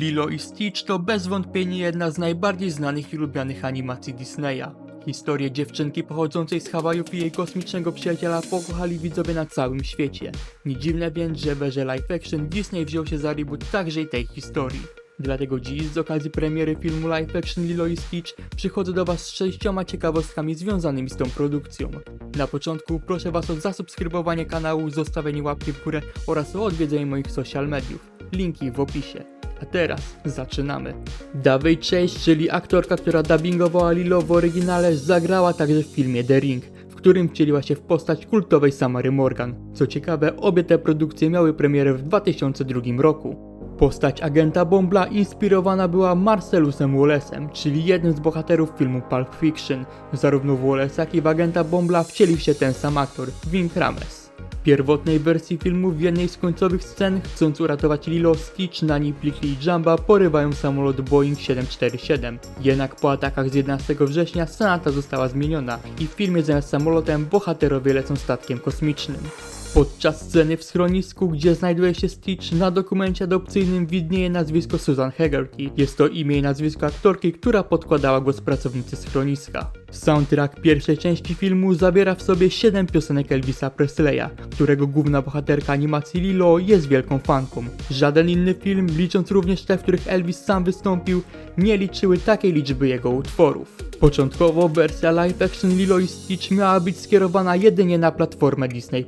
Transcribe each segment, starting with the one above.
Lilo i Stitch to bez wątpienia jedna z najbardziej znanych i lubianych animacji Disneya. Historię dziewczynki pochodzącej z Hawajów i jej kosmicznego przyjaciela pokochali widzowie na całym świecie. Nie dziwne więc, że w erze live action Disney wziął się za reboot także i tej historii. Dlatego dziś z okazji premiery filmu live action Lilo i Stitch przychodzę do Was z sześcioma ciekawostkami związanymi z tą produkcją. Na początku proszę Was o zasubskrybowanie kanału, zostawienie łapki w górę oraz o odwiedzenie moich social mediów. Linki w opisie. A teraz zaczynamy. Dawej Chase, czyli aktorka, która dubbingowała Lilo w oryginale, zagrała także w filmie The Ring, w którym wcieliła się w postać kultowej Samary Morgan. Co ciekawe, obie te produkcje miały premierę w 2002 roku. Postać agenta Bombla inspirowana była Marcelusem Wallace'em, czyli jednym z bohaterów filmu Pulp Fiction. Zarówno w Wallace, jak i w agenta Bombla wcielił się ten sam aktor, Vin Rames. Pierwotnej wersji filmu w jednej z końcowych scen, chcąc uratować Lilo, Stitch, Nani, Plickly i Jumba porywają samolot Boeing 747. Jednak po atakach z 11 września scena ta została zmieniona i w filmie zamiast samolotem bohaterowie lecą statkiem kosmicznym. Podczas sceny w schronisku, gdzie znajduje się Stitch, na dokumencie adopcyjnym widnieje nazwisko Susan Hegarty. Jest to imię i nazwisko aktorki, która podkładała go z pracownicy schroniska. Soundtrack pierwszej części filmu zawiera w sobie 7 piosenek Elvisa Presleya, którego główna bohaterka animacji Lilo jest wielką fanką. Żaden inny film, licząc również te, w których Elvis sam wystąpił, nie liczyły takiej liczby jego utworów. Początkowo wersja live action Lilo i Stitch miała być skierowana jedynie na platformę Disney+.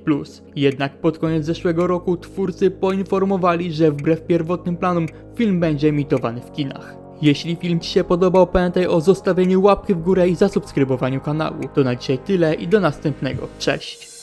Jednak pod koniec zeszłego roku twórcy poinformowali, że wbrew pierwotnym planom film będzie emitowany w kinach. Jeśli film Ci się podobał, pamiętaj o zostawieniu łapki w górę i zasubskrybowaniu kanału. To na dzisiaj tyle i do następnego. Cześć!